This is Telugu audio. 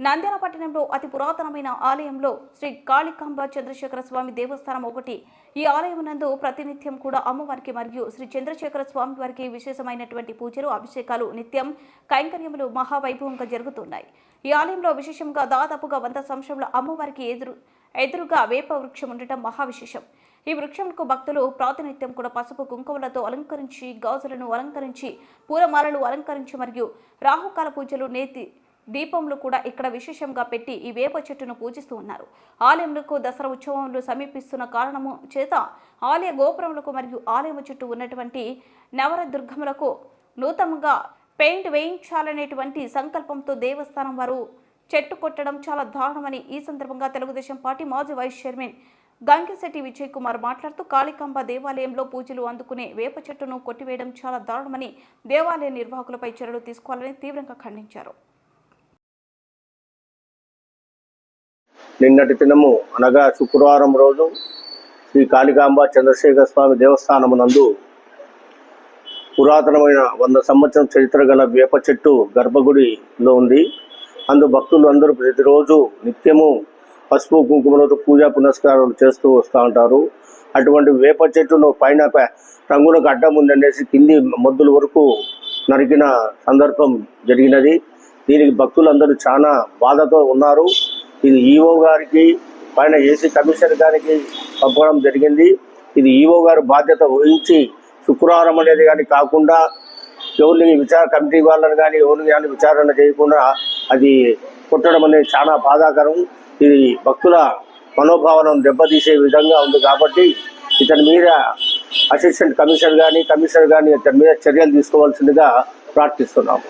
నంద్యాల పట్టణంలో అతి పురాతనమైన ఆలయంలో శ్రీ కాళికాంబ చంద్రశేఖర స్వామి దేవస్థానం ఒకటి. ఈ ఆలయం నందు ప్రతినిత్యం కూడా అమ్మవారికి మరియు శ్రీ చంద్రశేఖర స్వామి వారికి విశేషమైనటువంటి పూజలు అభిషేకాలు నిత్యం కైంకర్యములు మహావైభవంగా జరుగుతున్నాయి. ఈ ఆలయంలో విశేషంగా దాదాపుగా వంద సంవత్సరంలో అమ్మవారికి ఎదురు ఎదురుగా వేప వృక్షం ఉండటం మహావిశేషం. ఈ వృక్షంకు భక్తులు ప్రాతినిత్యం కూడా పసుపు కుంకుమలతో అలంకరించి గాజులను అలంకరించి పూలమాలలు అలంకరించి మరియు రాహుకాల పూజలు నేతి దీపములు కూడా ఇక్కడ విశేషంగా పెట్టి ఈ వేప చెట్టును పూజిస్తూ ఉన్నారు. ఆలయములకు దసరా ఉత్సవములు సమీపిస్తున్న కారణము చేత ఆలయ గోపురములకు మరియు ఆలయం చుట్టూ ఉన్నటువంటి నవరదుర్గములకు నూతనంగా పెయింట్ వేయించాలనేటువంటి సంకల్పంతో దేవస్థానం వారు చెట్టు కొట్టడం చాలా దారుణమని ఈ సందర్భంగా తెలుగుదేశం పార్టీ మాజీ వైస్ చైర్మన్ గంగిశెట్టి విజయ్ కుమార్ మాట్లాడుతూ కాళికాంబ దేవాలయంలో పూజలు అందుకునే వేప చెట్టును కొట్టివేయడం చాలా దారుణమని దేవాలయ నిర్వాహకులపై చర్యలు తీసుకోవాలని తీవ్రంగా ఖండించారు. నిన్నటి దినము అనగా శుక్రవారం రోజు శ్రీ కాళికాంబ చంద్రశేఖర స్వామి దేవస్థానమునందు పురాతనమైన వంద సంవత్సరం చరిత్ర గల వేప చెట్టు గర్భగుడిలో ఉంది. అందు భక్తులు అందరూ ప్రతిరోజు నిత్యము పసుపు కుంకుమలతో పూజా పునస్కారాలు చేస్తూ వస్తూ ఉంటారు. అటువంటి వేప చెట్టును పైన రంగులకు అడ్డం ఉందనేసి కింది మొద్దుల వరకు నరికిన సందర్భం జరిగినది. దీనికి భక్తులందరూ చాలా బాధతో ఉన్నారు. ఇది ఈఓ గారికి పైన ఏసీ కమిషనర్ గారికి పంపడం జరిగింది. ఇది ఈఓ గారు బాధ్యత వహించి శుక్రవారం అనేది కానీ కాకుండా ఎవరిని విచార కమిటీ వాళ్ళని కానీ ఎవరిని కానీ విచారణ చేయకుండా అది కొట్టడం అనేది చాలా బాధాకరం. ఇది భక్తుల మనోభావనం దెబ్బతీసే విధంగా ఉంది కాబట్టి ఇతని మీద అసిస్టెంట్ కమిషనర్ కానీ కమిషనర్ కానీ ఇతని మీద చర్యలు తీసుకోవాల్సిందిగా ప్రార్థిస్తున్నాము.